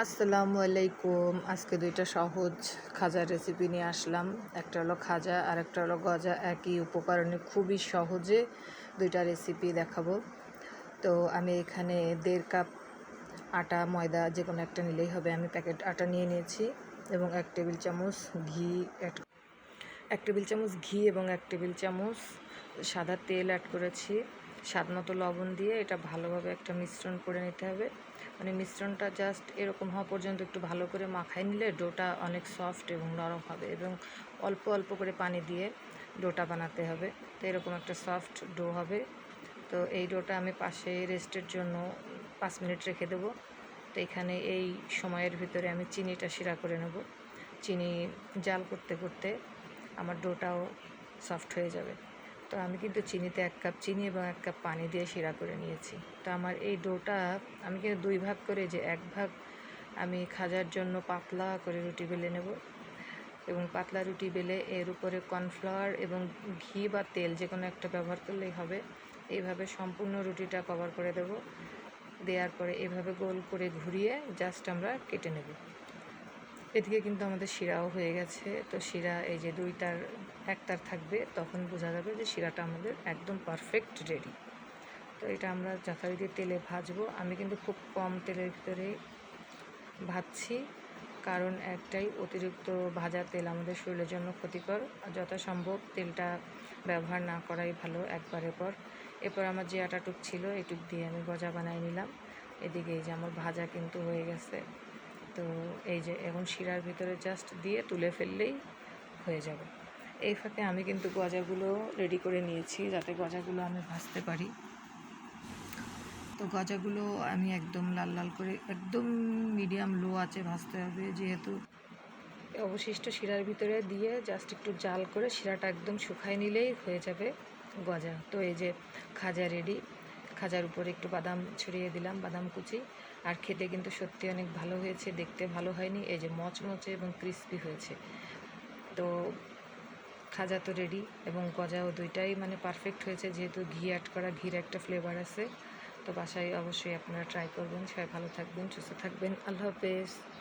আসসালামু আলাইকুম। আজকে দুইটা সহজ খাজার রেসিপি নিয়ে আসলাম। একটা হলো খাজা আর একটা হলো গজা। একই উপকরণে খুবই সহজে দুইটা রেসিপি দেখাবো। তো আমি এখানে দেড় কাপ আটা, ময়দা যে কোনো একটা নিলেই হবে। আমি প্যাকেট আটা নিয়ে নিয়েছি এবং এক টেবিল চামচ ঘি এক টেবিল চামচ ঘি এবং এক টেবিল চামচ সাদা তেল অ্যাড করেছি। স্বাদ মতো লবণ দিয়ে এটা ভালোভাবে একটা মিশ্রণ করে নিতে হবে। মানে মিশ্রণটা জাস্ট এরকম হওয়া পর্যন্ত একটু ভালো করে মাখাই নিলে ডোটা অনেক সফট এবং নরম হবে এবং অল্প অল্প করে পানি দিয়ে ডোটা বানাতে হবে। তো এরকম একটা সফট ডো হবে। তো এই ডোটা আমি পাশে রেস্টের জন্য পাঁচ মিনিট রেখে দেবো। তো এখানে এই সময়ের ভিতরে আমি চিনিটা শিরা করে নেব। চিনি জাল করতে করতে আমার ডোটাও সফট হয়ে যাবে। তো আমি কিন্তু চিনিতে এক কাপ চিনি এবং এক কাপ পানি দিয়ে শিরা করে নিয়েছি। তো আমার এই ডোটা আমি কিন্তু দুই ভাগ করে যে এক ভাগ আমি খাজার জন্য পাতলা করে রুটি বেলে নেব এবং পাতলা রুটি বেলে এর উপরে কর্নফ্লাওয়ার এবং ঘি বা তেল যে কোনো একটা ব্যবহার করলেই হবে। এইভাবে সম্পূর্ণ রুটিটা কভার করে দেব। দেওয়ার পরে এভাবে গোল করে ঘুরিয়ে জাস্ট আমরা কেটে নেব। এদিকে কিন্তু আমাদের শিরাও হয়ে গেছে। তো শিরা এই যে দুইটার, একটার থাকবে, তখন বোঝা যাবে যে শিরাটা আমাদের একদম পারফেক্ট রেডি তো এটা আমরা যথারীতি তেলে ভাজবো। আমি কিন্তু খুব কম তেলের ভিতরে ভাজছি, কারণ একটাই অতিরিক্ত ভাজা তেল আমাদের শরীরের জন্য ক্ষতিকর। যথাসম্ভব তেলটা ব্যবহার না করাই ভালো একবারের পর। এরপর আমার যে আটাটুক ছিল, এটুক দিয়ে আমি গজা বানিয়ে নিলাম। এদিকে এই যে আমার ভাজা কিন্তু হয়ে গেছে। তো এই যে এখন শিরার ভিতরে জাস্ট দিয়ে তুলে ফেললেই হয়ে যাবে। এই ফাঁকে আমি কিন্তু গজাগুলো রেডি করে নিয়েছি যাতে গজাগুলো আমি ভাজতে পারি। তো গজাগুলো আমি একদম লাল লাল করে একদম মিডিয়াম লো আছে ভাজতে হবে যেহেতু অবশিষ্ট শিরার ভিতরে দিয়ে জাস্ট একটু জাল করে শিরাটা একদম শুকায় নিলেই হয়ে যাবে গজা। তো এই যে খাজা রেডি খাজার উপরে একটু বাদাম ছড়িয়ে দিলাম, বাদাম কুচি। আর খেতে কিন্তু সত্যি অনেক ভালো হয়েছে, দেখতে ভালো হয়নি। এই যে মচমচে এবং ক্রিস্পি হয়েছে। তো খাজা তো রেডি এবং গজাও দুইটাই মানে পারফেক্ট হয়েছে, যেহেতু ঘি অ্যাড করা, ঘির একটা ফ্লেভার আছে। তো বাসায় অবশ্যই আপনারা ট্রাই করবেন। সবাই ভালো থাকবেন, সুস্থ থাকবেন। আল্লাহ হাফেজ।